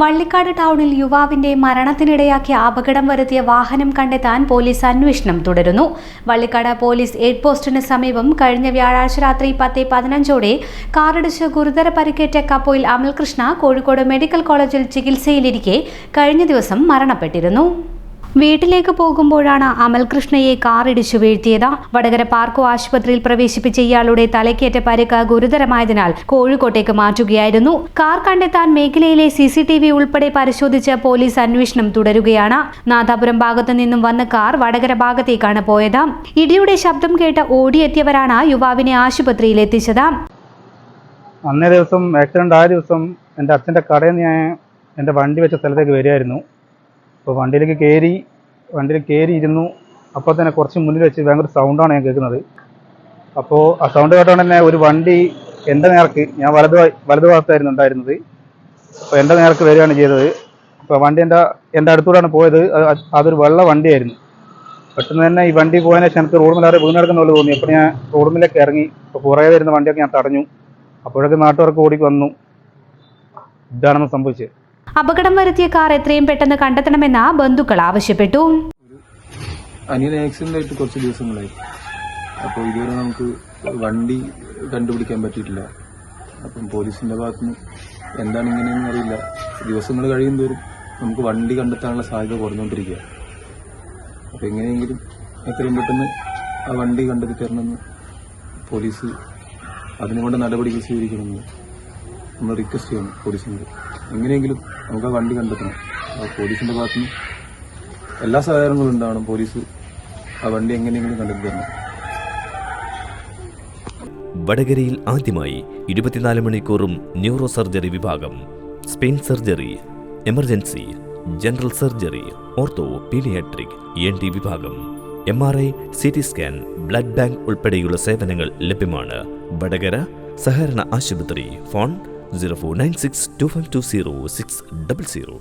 വള്ളിക്കാട് ടൗണിൽ യുവാവിന്റെ മരണത്തിനിടയാക്കിയ അപകടം വരുത്തിയ വാഹനം കണ്ടെത്താൻ പോലീസ് അന്വേഷണം തുടരുന്നു. വള്ളിക്കാട് പോലീസ് എയ്ഡ് പോസ്റ്റിന് സമീപം കഴിഞ്ഞ വ്യാഴാഴ്ച രാത്രി പത്ത് പതിനഞ്ചോടെ കാറിടിച്ച് ഗുരുതര പരിക്കേറ്റ കപ്പോയിൽ അമൽകൃഷ്ണ കോഴിക്കോട് മെഡിക്കൽ കോളേജിൽ ചികിത്സയിലിരിക്കെ കഴിഞ്ഞ ദിവസം മരണപ്പെട്ടിരുന്നു. വീട്ടിലേക്ക് പോകുമ്പോഴാണ് അമൽകൃഷ്ണയെ കാറിടിച്ചു വീഴ്ത്തിയത്. വടകര പാർക്കോ ആശുപത്രിയിൽ പ്രവേശിപ്പിച്ച ഇയാളുടെ തലയ്ക്കേറ്റ പരുക്ക് ഗുരുതരമായതിനാൽ കോഴിക്കോട്ടേക്ക് മാറ്റുകയായിരുന്നു. കാർ കണ്ടെത്താൻ മേഖലയിലെ സി സി ടി വി ഉൾപ്പെടെ പരിശോധിച്ച് പോലീസ് അന്വേഷണം തുടരുകയാണ്. നാദാപുരം ഭാഗത്തു നിന്നും വന്ന കാർ വടകര ഭാഗത്തേക്കാണ് പോയത്. ഇടിയുടെ ശബ്ദം കേട്ട് ഓടിയെത്തിയവരാണ് യുവാവിനെ ആശുപത്രിയിൽ എത്തിച്ചത്. അന്നേ ദിവസം ആക്സിഡന്റ് ആയ ദിവസം എന്റെ അച്ഛന്റെ കടയിൽ നിന്ന് ഞാൻ എന്റെ വണ്ടി വെച്ച സ്ഥലത്തേക്ക് വരികയായിരുന്നു. അപ്പോൾ വണ്ടിയിലേക്ക് കയറി വണ്ടിയിൽ കയറി ഇരുന്നു അപ്പോൾ തന്നെ കുറച്ച് മുന്നിൽ വെച്ച് ഭയങ്കര സൗണ്ടാണ് ഞാൻ കേൾക്കുന്നത്. അപ്പോൾ ആ സൗണ്ട് കേട്ടോണ്ട് തന്നെ ഒരു വണ്ടി എന്റെ നേർക്ക് ഞാൻ വലത് വലത് ഭാഗത്തായിരുന്നു ഉണ്ടായിരുന്നത്. അപ്പോൾ എന്റെ നേർക്ക് വരികയാണ് ചെയ്തത്. അപ്പോൾ വണ്ടി എന്റെ എന്റെ അടുത്തൂടെയാണ് പോയത്. അതൊരു വെള്ള വണ്ടിയായിരുന്നു. പെട്ടെന്ന് തന്നെ ഈ വണ്ടി പോയതിനു ശേഷം എനിക്ക് റോഡ് കിടക്കുന്ന പോലെ തോന്നി. അപ്പോൾ ഞാൻ റോഡിലേക്ക് ഇറങ്ങി. അപ്പോൾ പുറകെ വരുന്ന വണ്ടിയൊക്കെ ഞാൻ തടഞ്ഞു. അപ്പോഴൊക്കെ നാട്ടുകാർക്ക് ഓടി വന്നു. ഇതാണെന്ന് സംഭവിച്ചത്. അപകടം വരുത്തിയ കാർ എത്രയും പെട്ടെന്ന് കണ്ടെത്തണമെന്ന് ബന്ധുക്കൾ ആവശ്യപ്പെട്ടു. ആയിട്ട് കുറച്ച് ദിവസങ്ങളായി. അപ്പോൾ ഇതുവരെ നമുക്ക് വണ്ടി കണ്ടുപിടിക്കാൻ പറ്റിയിട്ടില്ല. അപ്പം പോലീസിന്റെ ഭാഗത്തുനിന്ന് എന്താണ് ഇങ്ങനെയെന്ന് അറിയില്ല. ദിവസങ്ങൾ കഴിയും തോറും നമുക്ക് വണ്ടി കണ്ടെത്താനുള്ള സാധ്യത കുറഞ്ഞുകൊണ്ടിരിക്കുക അപ്പം എങ്ങനെയെങ്കിലും എത്രയും പെട്ടെന്ന് ആ വണ്ടി കണ്ടെത്തി തരണമെന്ന് പോലീസ് അതിനുകൊണ്ട് നടപടികൾ സ്വീകരിക്കണമെന്ന് നമ്മൾ റിക്വസ്റ്റ് ചെയ്യണം പോലീസിനോട്. എങ്ങനെയെങ്കിലും നമുക്ക് ആ വണ്ടി കണ്ടെത്തണം. പോലീസിന്റെ ഭാഗത്തുനിന്ന് എല്ലാ സഹകരണങ്ങളും ഉണ്ടാവണം. പോലീസ് ആ വണ്ടി എങ്ങനെയെങ്കിലും കണ്ടെത്തി തരണം വടകരയിൽ ആദ്യമായി ഇരുപത്തിനാല് മണിക്കൂറും ന്യൂറോ സർജറി വിഭാഗം spine surgery emergency general surgery ortho paediatric N T വിഭാഗം M R I C T scan blood bank ഉൾപ്പെടെയുള്ള സേവനങ്ങൾ ലഭ്യമാണ്. വടകര സഹകരണ ആശുപത്രി phone zero four nine six two five two zero six double zero.